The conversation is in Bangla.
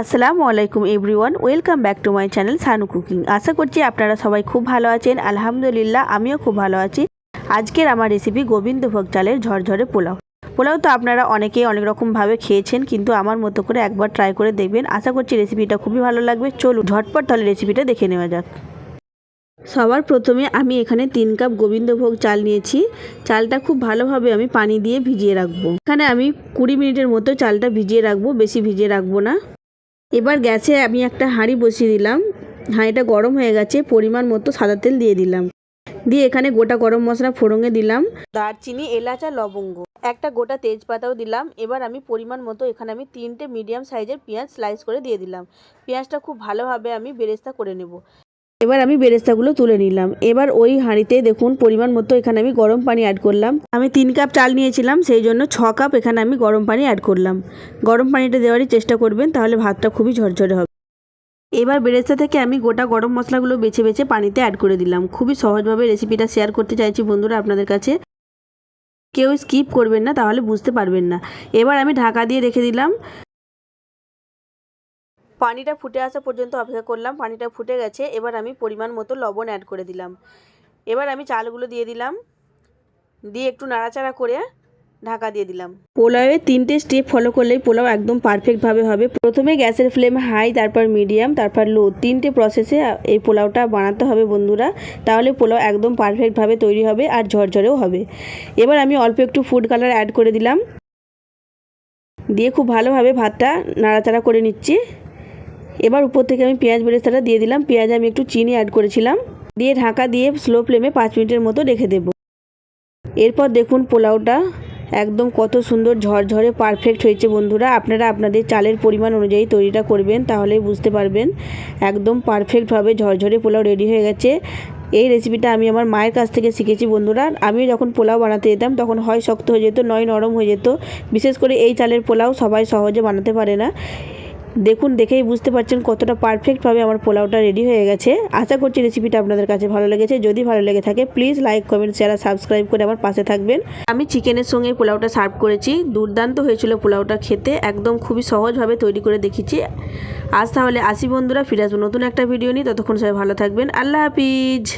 আসসালামু আলাইকুম everyone, welcome back to my channel Sanu cooking. আশা করছি আপনারা সবাই খুব ভালো আছেন, আলহামদুলিল্লাহ আমিও খুব ভালো আছি। আজকের আমার রেসিপি গোবিন্দভোগ চালের ঝরঝরে পোলাও। পোলাও তো আপনারা অনেকেই অনেক রকমভাবে খেয়েছেন, কিন্তু আমার মতো করে একবার ট্রাই করে দেখবেন। আশা করছি রেসিপিটা খুবই ভালো লাগবে। চলুন, ঝটপট তাহলে রেসিপিটা দেখে নেওয়া যাক। সবার প্রথমে আমি এখানে তিন কাপ গোবিন্দভোগ চাল নিয়েছি। চালটা খুব ভালোভাবে আমি পানি দিয়ে ভিজিয়ে রাখব। এখানে আমি কুড়ি মিনিটের মতো চালটা ভিজিয়ে রাখব, বেশি ভিজিয়ে রাখব না। এবার গ্যাসে আমি একটা হাঁড়ি বসিয়ে দিলাম। হাঁড়িটা গরম হয়ে গেছে, পরিমাণ মতো সাদা তেল দিয়ে দিলাম। দিয়ে এখানে গোটা গরম মশলা ফোড়ঙে দিলাম। দারচিনি, এলাচ আর লবঙ্গ। একটা গোটা তেজপাতাও দিলাম। এবার আমি পরিমাণ মতো এখানে আমি তিনটে মিডিয়াম সাইজের পেঁয়াজ স্লাইস করে দিয়ে দিলাম। পেঁয়াজটা খুব ভালোভাবে আমি বেরেস্তা করে নেব। এবার আমি বেরেস্তাগুলো তুলে নিলাম। এবার ওই হাঁড়িতে দেখুন পরিমাণ মতো এখানে আমি গরম পানি অ্যাড করলাম। আমি তিন কাপ চাল নিয়েছিলাম, সেই জন্য ছ কাপ এখানে আমি গরম পানি অ্যাড করলাম। গরম পানিটা দেওয়ারই চেষ্টা করবেন, তাহলে ভাতটা খুবই ঝরঝরে হবে। এবার বেরেস্তা থেকে আমি গোটা গরম মশলাগুলো বেছে বেছে পানিতে অ্যাড করে দিলাম। খুবই সহজভাবে রেসিপিটা শেয়ার করতে চাইছি বন্ধুরা আপনাদের কাছে। কেউ স্কিপ করবেন না, তাহলে বুঝতে পারবেন না। এবার আমি ঢাকা দিয়ে রেখে দিলাম। পানিটা ফুটে আসা পর্যন্ত অপেক্ষা করলাম, পানিটা ফুটে গেছে, এবার আমি পরিমাণ মতো লবণ অ্যাড করে দিলাম। এবার আমি চালগুলো দিয়ে দিলাম, দিয়ে একটু নাড়াচাড়া করে ঢাকা দিয়ে দিলাম। পোলাওয়ে তিনটে স্টেপ ফলো করলেই পোলাও একদম পারফেক্টভাবে হবে। প্রথমে গ্যাসের ফ্লেম হাই তারপর মিডিয়াম তারপর লো তিনটে প্রসেসে এই পোলাওটা বানাতে হবে বন্ধুরা। তাহলে পোলাও একদম পারফেক্টভাবে তৈরি হবে আর ঝরঝরেও হবে। এবার আমি অল্প একটু ফুড কালার অ্যাড করে দিলাম। দিয়ে খুব ভালোভাবে ভাতটা নাড়াচাড়া করে নিচ্ছি। এবার উপর থেকে আমি পেঁয়াজ বেরেস্তাটা দিয়ে দিলাম। পেঁয়াজ আমি একটু চিনি অ্যাড করেছিলাম। দিয়ে ঢাকা দিয়ে স্লো ফ্লেমে পাঁচ মিনিটের মতো রেখে দেব। এরপর দেখুন পোলাওটা একদম কত সুন্দর ঝরঝরে পারফেক্ট হয়েছে বন্ধুরা। আপনারা আপনাদের চালের পরিমাণ অনুযায়ী তৈরিটা করবেন, তাহলেই বুঝতে পারবেন। একদম পারফেক্টভাবে ঝরঝরে পোলাও রেডি হয়ে গেছে। এই রেসিপিটা আমি আমার মায়ের কাছ থেকে শিখেছি বন্ধুরা। আমি যখন পোলাও বানাতে যেতাম, তখন হয় শক্ত হয়ে যেত, নয় নরম হয়ে যেত। বিশেষ করে এই চালের পোলাও সবাই সহজে বানাতে পারে না। দেখুন, দেখেই বুঝতে পারছেন কতটা পারফেক্টভাবে আমার পোলাওটা রেডি হয়ে গেছে। আশা করছি রেসিপিটা আপনাদের কাছে ভালো লেগেছে। যদি ভালো লেগে থাকে please like comment share subscribe করে আমার পাশে থাকবেন। আমি চিকেনের সঙ্গে পোলাওটা সার্ভ করেছি। দুর্দান্ত হয়েছিল পোলাওটা খেতে। একদম খুবই সহজভাবে তৈরি করে দেখিয়েছি। আজ তাহলে আসি বন্ধুরা, ফিরে আসব নতুন একটা ভিডিও নিয়ে। ততক্ষণ সবাই ভালো থাকবেন। আল্লাহ হাফিজ!